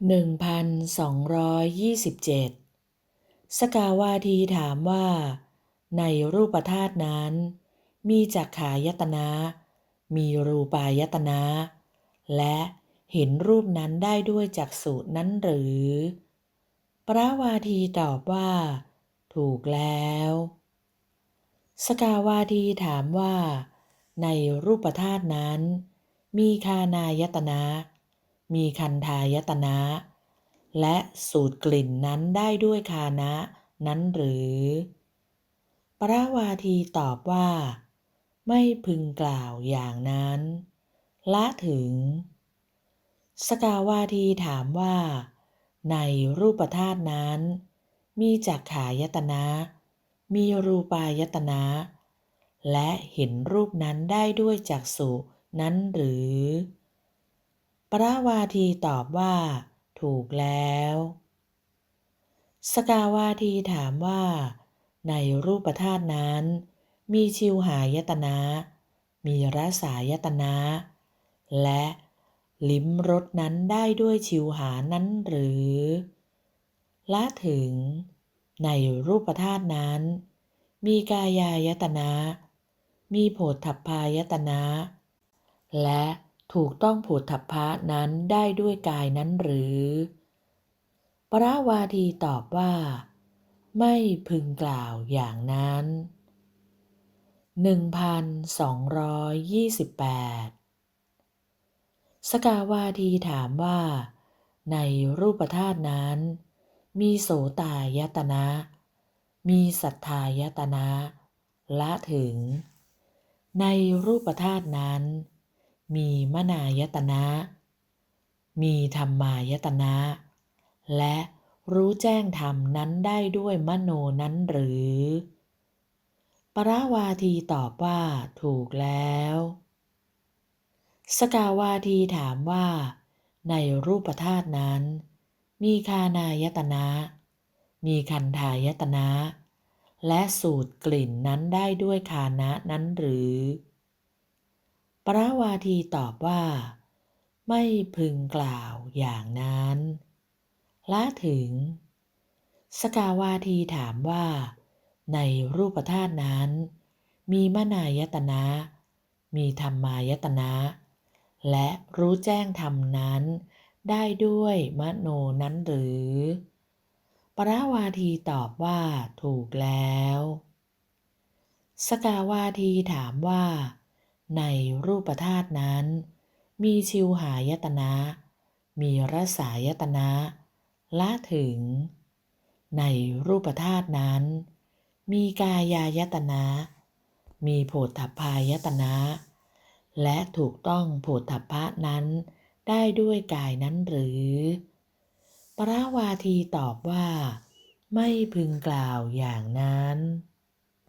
1227 สกาวาทีถามว่า ในรูปธาตุนั้น มีจักขายตนะ มีรูปายตนะ และเห็นรูปนั้นได้ด้วยจักษุนั้นหรือ พระวาทีตอบว่า ถูกแล้ว สกาวาทีถามว่า ในรูปธาตุนั้น มีคานายตนะ มีคันทายตนะ และสูตรกลิ่นนั้นได้ด้วยคานะ นั้นหรือพระวาทีตอบว่า ไม่พึงกล่าวอย่างนั้น ละถึง สกาวาทีถามว่า ในรูปธาตุนั้น มีจักขายตนะ มีรูปายตนะ และเห็นรูปนั้นได้ด้วยจักษุนั้นหรือ พระวาทีตอบว่า ถูกแล้ว สกาวาทีถามว่า ในรูปธาตุนั้น มีชิวหายตนะ มีรสายตนะ และลิ้มรสนั้นได้ด้วยชิวหานั้นหรือละถึง ในรูปธาตุนั้น มีกายายตนะ มีโผฏฐัพพายตนะ และ ถูกต้องโผฏฐัพพะนั้นได้ด้วยกายนั้นหรือ พระวาทีตอบว่า ไม่พึงกล่าวอย่างนั้น 1228 สกาวาทีถามว่า ในรูปธาตุนั้น มีโสตายตนะ มีสัทธายตนะ ละถึง ในรูปธาตุนั้น มีมนายตนะ มีธรรมายตนะ และรู้แจ้งธรรมนั้นได้ด้วยมโนนั้นหรือ ปราวาทีตอบว่าถูกแล้ว สกาวาทีถามว่า ในรูปธาตุนั้น มีคานายตนะ มีคันทายตนะ และสูตรกลิ่นนั้นได้ด้วยคานะนั้นหรือ ปราวาทีตอบว่า ไม่พึงกล่าวอย่างนั้น ละถึง สกาวาทีถามว่า ในรูปธาตุนั้น มีมนายตนะ มีธรรมายตนะ และรู้แจ้งธรรมนั้นได้ด้วยมโนนั้นหรือ ปราวาทีตอบว่าถูกแล้ว สกาวาทีถามว่า ในรูปธาตุนั้น มีชิวหายตนะ มีรสายตนะละถึง ในรูปธาตุนั้น มีกายายตนะ มีโผฏฐัพพายตนะ และถูกต้องโผฏฐัพพะนั้นได้ด้วยกายนั้นหรือ ปราวาทีตอบว่า ไม่พึงกล่าวอย่างนั้น